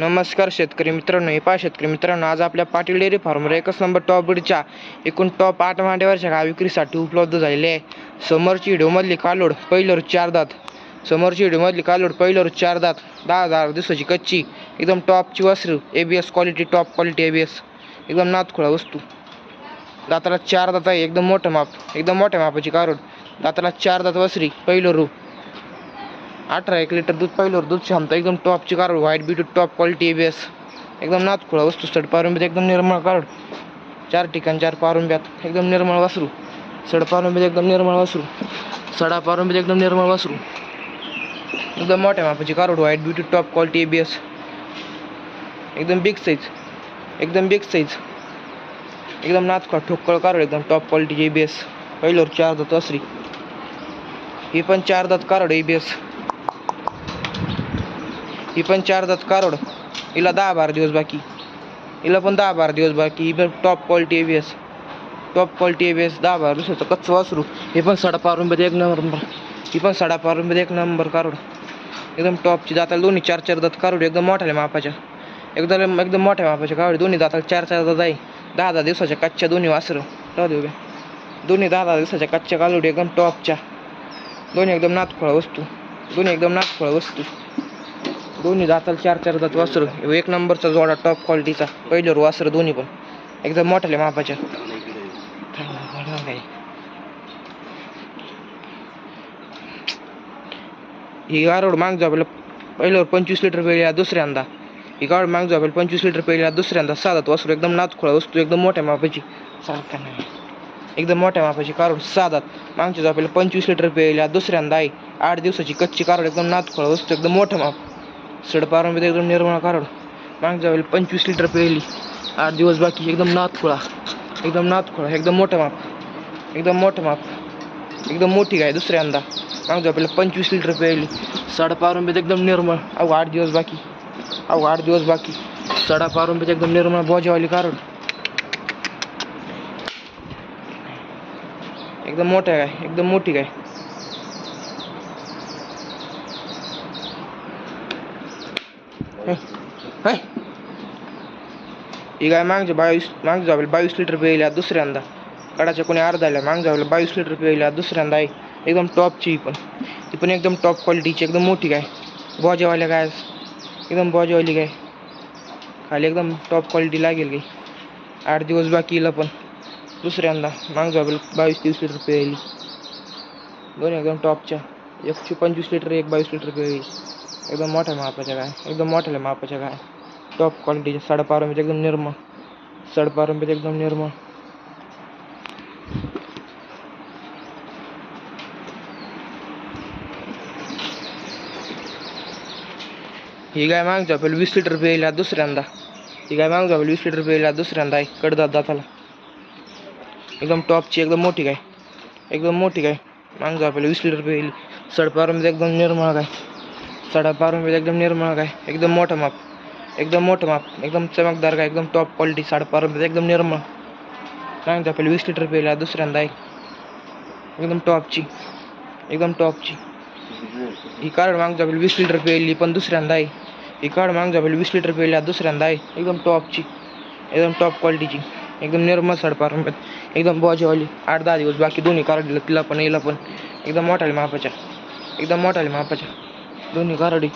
नमस्कार शेतकरी मित्रांनो हे पा शेतकरी मित्रांनो आज आपल्या पाटील डेअरी फार्मवर एकच नंबर टॉप ब्रीडच्या एकूण टॉप आठ मांड्यावरच्या गाव विक्रीसाठी उपलब्ध झालेले आहे. समोरची हिडोमधली कालोड पहिल्यावर चार दात. समोरची हिडोमधली कालोड पहिल्यावर चार दात. दहा हजार दिवसाची कच्ची एकदम टॉपची वस्त्र A B S quality top quality A B S एकदम नातखुळा वस्तू. दाताला चार दात आहे एकदम मोठं माप एकदम मोठ्या मापाची कारोड. दाताला चार दात वसरी पहिलं रू अठरा एक लिटर दूध पहिल्यावर दूध क्षमता एकदम टॉपची car white beauty top quality A एकदम नातखुळा वस्तू सड पारुंब्यात एकदम निर्मळ कार्ड चार ठिकाण चार पारुंब्यात एकदम निर्मळ वासरू. सड पारुंब्यात एकदम निर्मळ वासरू. सडा पारुंब्यात एकदम निर्मळ वासरू. एकदम मोठ्या मापाची कारड white beauty top quality A एकदम बिग साईज एकदम बिग साईज एकदम नाथखोळा ठोकळ कारड एकदम टॉप क्वालिटी बेस. पहिल्यावर चार दात वासरी. ही पण चार दात कारड ए बी एस ही पण चार दात कारोड. हिला दहा बारा दिवस बाकी. हिला पण दहा बारा दिवस बाकी. ही पण top quality A B S top quality A B S दहा बारा दिवसाचं कच्चं वासरू. हे पण साडा पारुंब्यात एक नंबर ही पण साडा पारुंब्यात एक नंबर कारोड. एकदम टॉपची दाताला दोन्ही चार चार दात कारोड. एकदम मोठ्या मापाच्या. एकदम एकदम मोठ्या मापाच्या कारोड. दोन्ही दाताला चार चार दात आहे. दहा दहा दिवसाच्या कच्च्या दोन्ही वासरं. राहू देऊ दोन्ही दहा दहा दिवसाच्या कच्च्या कालोडी एकदम टॉपच्या दोन्ही एकदम नातफळ वस्तू. दोन्ही एकदम नातफळ वस्तू. दोन्ही दाताला चार चार दात वासर. एक नंबरचा जोडा टॉप क्वालिटीचा पहिल्यावर वासर दोन्ही पण. एकदम मोठ्याल्या मापाच्या. ही गारोड माग जायला पहिल्यावर पंचवीस लिटर पेळ्या दुसऱ्यांदा. ही गारोड माग जायला पंचवीस लिटर पेळ्या दुसऱ्यांदा. साधात वासरू एकदम नाथखोळा वस्तू एकदम मोठ्या मापाची. सारखा नाही. एकदम मोठ्या मापाची कारोड साधात मागच्या जापेला पंचवीस लिटर पहिल्या दुसऱ्यांदा आहे. आठ दिवसाची कच्ची कारोड एकदम नाथखोळा वस्तू एकदम मोठं माप. सडपारामध्ये एकदम निर्मळ कारोड। माग जावेल पंचवीस लिटर पेळली आठ दिवस बाकी, एकदम नाथखोळा एकदम नाथखोळा एकदम मोठं माप। एकदम मोठं माप। एकदम मोठी गाय दुसऱ्यांदा माग जापेला पंचवीस लिटर पेळली सडपारुंबीत एकदम निर्मळ अहो आठ दिवस बाकी। अहो आठ दिवस बाकी। सडा पारुंबीत एकदम निर्मळ बोजावाली कारोड। एकदम मोठ्या गाय, एकदम मोठी गाय। ही गाय मागच्या बावीस माग जावेल बावीस लिटर पेयल्या दुसऱ्यांदा. कडाच्या कोणी अर्धाल्या मागच्या जावेल बावीस लिटर पेयल्या दुसऱ्यांदा आहे. एकदम टॉपची ही पण. ती पण एकदम टॉप क्वालिटीची एकदम मोठी गाय. बॉजेवाल्या गाय एकदम बॉजेवाली गाय. खाली एकदम टॉप क्वालिटी लागेल गाय आठ दिवस बाकी पण. दुसऱ्यांदा. माग जावेल बावीस तेवीस लिटर पेयली दोन एकदम टॉपच्या एकशे पंचवीस लिटर एक बावीस लिटर पिळली. एकदम मोठ्या मापाच्या गाय. एकदम मोठ्या मापाच्या गाय. टॉप क्वालिटीच्या साडेपारंबीत एकदम निर्मळ साडेपारंबीत एकदम निर्मळ ही गाय माग आपल्याला वीस लिटर पेला दुसऱ्यांदा. ही गाय माग आपल्याला वीस लिटर पेयला दुसऱ्यांदा आहे. कडदात दाताला. एकदम टॉपची एकदम मोठी गाय. एकदम मोठी गाय. माग आपल्याला वीस लिटर पेयली सडपारंबीत एकदम निर्मळ गाय. साडेपारंबीत एकदम निर्मळ गाय एकदम मोठं माप एकदम मोठं माप एकदम चमकदार गाय एकदम टॉप क्वालिटी साडेपारंबीत एकदम निर्मळ. माग आपल्याला वीस लिटर पेयला दुसऱ्यांदा एक एकदम टॉपची एकदम टॉपची ही कार्ड माग जाईल वीस लिटर पेली पण दुसऱ्यांदा आहे. ही कार्ड माग जाईल वीस लिटर पेल्या दुसऱ्यांदा आहे. एकदम टॉपची एकदम टॉप क्वालिटीची एकदम निर्मळ साडेपारंब्यात एकदम बॉजीवाली आठ दहा दिवस बाकी दोन्ही कार्ड तिला पण हिला पण. एकदम मोठाली मापाच्या एकदम मोठाली मापाच्या. दोन्ही गारडी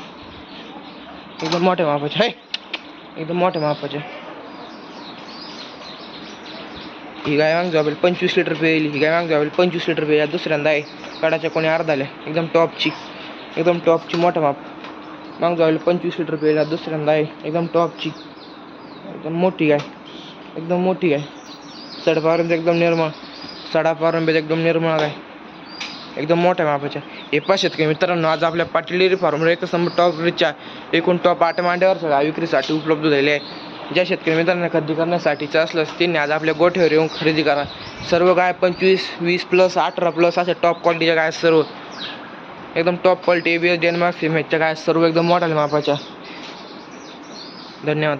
एकदम मोठ्या मापाचे आहे एकदम मोठ्या मापाचे. ही गाय माग जावेल पंचवीस लिटर पेल ही गाय माग जावेल पंचवीस लिटर पेल दुसऱ्यांदा आहे. कडाच्या कोणी अर्धाल्या एकदम टॉपची. एकदम टॉपची मोठा माप. माग जावेल पंचवीस लिटर पेल दुसऱ्यांदा आहे. एकदम टॉपची. एकदम मोठी गाय. एकदम मोठी गाय. सडपारंब्यात एकदम निर्मळ. सडापारंब्यात एकदम निर्मळ गाय. एकदम मोठ्या मापाच्या एपा शेतकरी मित्रांनो आज आपल्या पाटील डेअरी फार्मवर एकच टॉप रिचच्या एकूण टॉप आठ मांड्यावर सगळ्या विक्रीसाठी उपलब्ध झालेले आहे. ज्या शेतकरी मित्रांना खरेदी करण्यासाठीचं असलं त्यांनी आज आपल्या गोठ्यावर येऊन खरेदी करा. सर्व गाय पंचवीस वीस प्लस अठरा प्लस अशा टॉप क्वालिटीच्या गाय सर्व. एकदम top quality A B S Denmark सिमेंटच्या गाय सर्व एकदम मोठ्या मापाच्या. धन्यवाद.